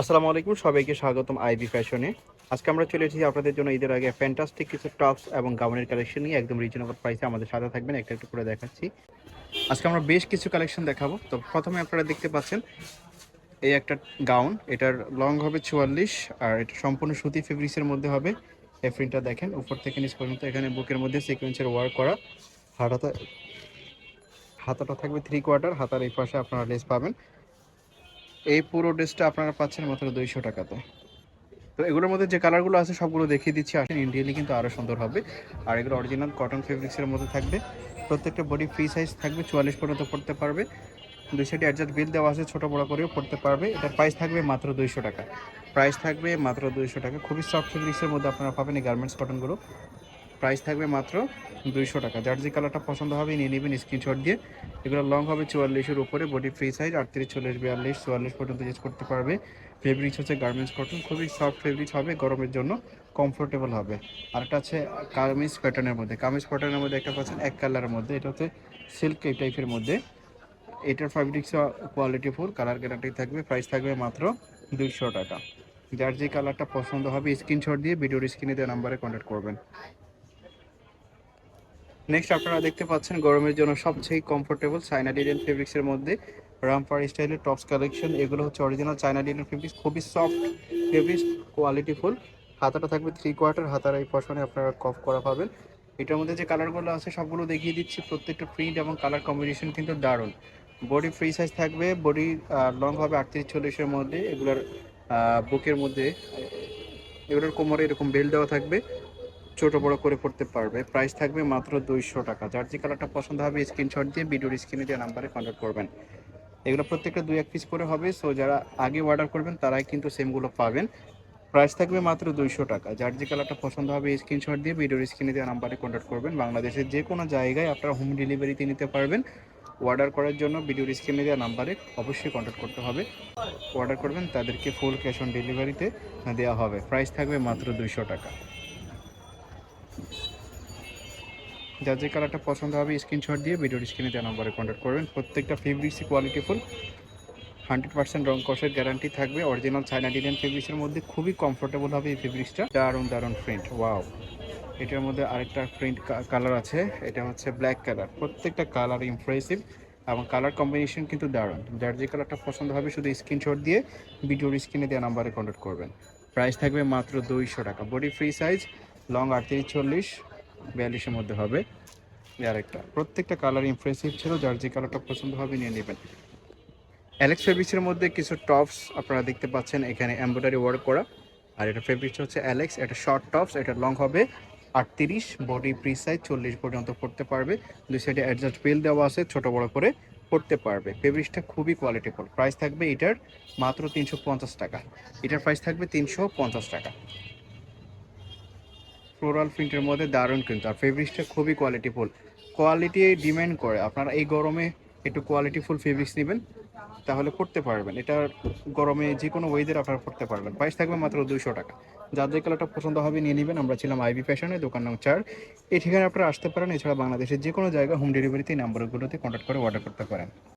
আসসালামু আলাইকুম, সবাইকে স্বাগতম আইবি ফ্যাশনে। আজকে আমরা চলে এসেছি আপনাদের জন্য ঈদের আগে ফ্যান্টাস্টিক কিছু টপস এবং গাউনের কালেকশন নিয়ে। একদম রিজনেবল প্রাইসে আমাদের সাথে থাকবেন, একটা একটু করে দেখাচ্ছি। আজকে আমরা বেশ কিছু কালেকশন দেখাবো। তো প্রথমে আপনারা দেখতে পাচ্ছেন, এই একটা গাউন এটার লং হবে চুয়াল্লিশ, আর এটা সম্পূর্ণ সুতি ফেব্রিক্সের মধ্যে হবে। এই প্রিন্টটা দেখেন, উপর থেকে নিচ পর্যন্ত, এখানে বুকের মধ্যে সিকোয়েন্সের ওয়ার্ক করা। হাতাটা হাতাটা থাকবে থ্রি কোয়ার্টার হাতার এই পাশে আপনারা লেস পাবেন। এই পুরো ড্রেসটা আপনারা পাচ্ছেন মাত্র দুইশো টাকাতে। তো এগুলোর মধ্যে যে কালারগুলো আছে সবগুলো দেখিয়ে দিচ্ছি। আসেন ইন্ডিয়ালি কিন্তু আরও সুন্দর হবে। আর এগুলো অরিজিনাল কটন ফেব্রিক্সের মধ্যে থাকবে। প্রত্যেকটা বডি ফ্রি সাইজ থাকবে, চুয়াল্লিশ পর্যন্ত পড়তে পারবে। দুই সাইডে অ্যাডজাস্ট বিল দেওয়া আছে, ছোটো বড়ো করেও পড়তে পারবে। এটার প্রাইস থাকবে মাত্র দুইশো টাকা। প্রাইস থাকবে মাত্র দুইশো টাকা। খুবই সফট ফেব্রিক্সের মধ্যে আপনারা পাবেন এই গার্মেন্টস কটনগুলো প্রাইস থাকবে মাত্র দুইশো টাকা। যার যে কালারটা পছন্দ হবে নিয়ে নেবেন স্ক্রিনশট দিয়ে। এগুলো লং হবে চুয়াল্লিশের উপরে বডি ফ্রি সাইজ আটত্রিশ, চল্লিশ, বিয়াল্লিশ, চুয়াল্লিশ পর্যন্ত ইউজ করতে পারবে। ফেব্রিক্স হচ্ছে গার্মেন্টস কটন খুবই সফট ফেব্রিক্স হবে, গরমের জন্য কমফোর্টেবল হবে। আর একটা আছে কামিজ প্যাটার্নের মধ্যে। কামিজ প্যাটার্নের মধ্যে একটা পাচ্ছেন এক কালারের মধ্যে, এটা হচ্ছে সিল্ক এই টাইপের মধ্যে। এটার fabrics quality full colour guarantee থাকবে প্রাইস থাকবে মাত্র দুইশো টাকা। যার যে কালারটা পছন্দ হবে স্ক্রিনশট দিয়ে ভিডিওর স্ক্রিনে দেওয়া নাম্বারে কন্ট্যাক্ট করবেন। নেক্সট আপনারা দেখতে পাচ্ছেন গরমের জন্য সবচেয়ে কমফোর্টেবল চাইনা ডিজাইন ফেব্রিক্সের মধ্যে রামপার স্টাইলের টপস কালেকশন এগুলো হচ্ছে অরিজিনাল চাইনা ডিজাইন ফেব্রিক্স খুবই সফট ফেব্রিক্স কোয়ালিটি ফুল হাতাটা থাকবে থ্রি কোয়ার্টার হাতার এই পশনে আপনারা কফ করা পাবেন। এটার মধ্যে যে কালারগুলো আছে, সবগুলো দেখিয়ে দিচ্ছি। প্রত্যেকটা প্রিন্ট এবং কালার কম্বিনেশন কিন্তু দারুণ। বডি ফ্রি সাইজ থাকবে বডি লং হবে আটত্রিশ চল্লিশের মধ্যে। এগুলোর বুকের মধ্যে, এগুলোর কোমরে এরকম বেল্ট দেওয়া থাকবে। ছোট বড় করে পড়তে পারবে। প্রাইস থাকবে মাত্র দুইশো টাকা। যার যে কালারটা পছন্দ হবে স্ক্রিনশট দিয়ে ভিডিওর স্ক্রিনে দেওয়া নাম্বারে কন্ট্যাক্ট করবেন। এগুলো প্রত্যেকটা দুই এক পিস করে হবে সো যারা আগে অর্ডার করবেন তারাই কিন্তু সেমগুলো পাবেন। প্রাইস থাকবে মাত্র দুইশো টাকা। যার যে কালারটা পছন্দ হবে স্ক্রিনশট দিয়ে ভিডিওর স্ক্রিনে দেওয়া নাম্বারে কন্ট্যাক্ট করবেন। বাংলাদেশের যে কোনো জায়গায় আপনারা হোম ডেলিভারিতে নিতে পারবেন। অর্ডার করার জন্য ভিডিওর স্ক্রিনে দেওয়া নাম্বারে অবশ্যই কন্ট্যাক্ট করতে হবে। অর্ডার করবেন, তাদেরকে ফুল ক্যাশ অন ডেলিভারিতে দেওয়া হবে। প্রাইস থাকবে মাত্র দুইশো টাকা। যার যে কালারটা পছন্দ হবে স্ক্রিনশট দিয়ে ভিডিওর স্ক্রিনে দেওয়া নম্বরে কন্ট্যাক্ট করবেন। প্রত্যেকটা ফেব্রিক্সই কোয়ালিটিফুল হান্ড্রেড পার্সেন্ট রং কষের গ্যারান্টি থাকবে। অরিজিনাল চাইনা ডিজাইন ফেব্রিক্সের মধ্যে খুবই কমফোর্টেবল হবে এই ফেব্রিক্সটা দারুণ দারুণ প্রিন্ট ওয়াও এটার মধ্যে আরেকটা প্রিন্ট কালার আছে। এটা হচ্ছে ব্ল্যাক কালার প্রত্যেকটা কালার ইমপ্রেসিভ এবং কালার কম্বিনেশন কিন্তু দারুণ। যার যে কালারটা পছন্দ হবে, শুধু স্ক্রিনশট দিয়ে ভিডিওর স্ক্রিনে দেওয়া নাম্বারে কন্ট্যাক্ট করবেন। প্রাইস থাকবে মাত্র দুইশো টাকা। বডি ফ্রি সাইজ লং আটত্রিশ চল্লিশ বিয়াল্লিশের মধ্যে হবে। আরেকটা। প্রত্যেকটা কালার ইমপ্রেসিভ ছিল, যার যে কালারটা পছন্দ হবে নিয়ে নেবেন। অ্যালেক্স ফেব্রিক্সের মধ্যে কিছু টপস আপনারা দেখতে পাচ্ছেন, এখানে এমব্রয়ডারি ওয়ার্ক করা। আর এটা ফেব্রিক্স হচ্ছে অ্যালেক্স এটা শর্ট টপস এটা লং হবে আটত্রিশ বডি প্রি সাইজ চল্লিশ পর্যন্ত পড়তে পারবে। দুই সাইডে অ্যাডজাস্ট বেল দেওয়া আছে, ছোট বড় করে পড়তে পারবে। ফেব্রিক্সটা খুবই কোয়ালিটিফুল প্রাইস থাকবে এটার মাত্র তিনশো পঞ্চাশ টাকা। এটার প্রাইস থাকবে তিনশো পঞ্চাশ টাকা। ফ্লোরাল প্রিন্টের মধ্যে দারুণ কিন্তু। আর ফেব্রিক্সটা খুবই কোয়ালিটিফুল কোয়ালিটি ডিমান্ড করে। আপনারা এই গরমে একটু কোয়ালিটিফুল ফেব্রিক্স নেবেন, তাহলে পড়তে পারবেন। এটা গরমে যে কোনো ওয়েদার আপনারা পড়তে পারবেন। প্রাইস থাকবে মাত্র দুইশো টাকা। যার যে কালারটা পছন্দ হবে নিয়ে নেবেন। আমরা ছিলাম আইবি ফ্যাশনে দোকান নং চার। এই ঠিকানায় আপনারা আসতে পারেন। এছাড়া বাংলাদেশের যে কোনো জায়গায় হোম ডেলিভারিতে এই নাম্বারগুলোতে কন্ট্যাক্ট করে অর্ডার করতে পারেন।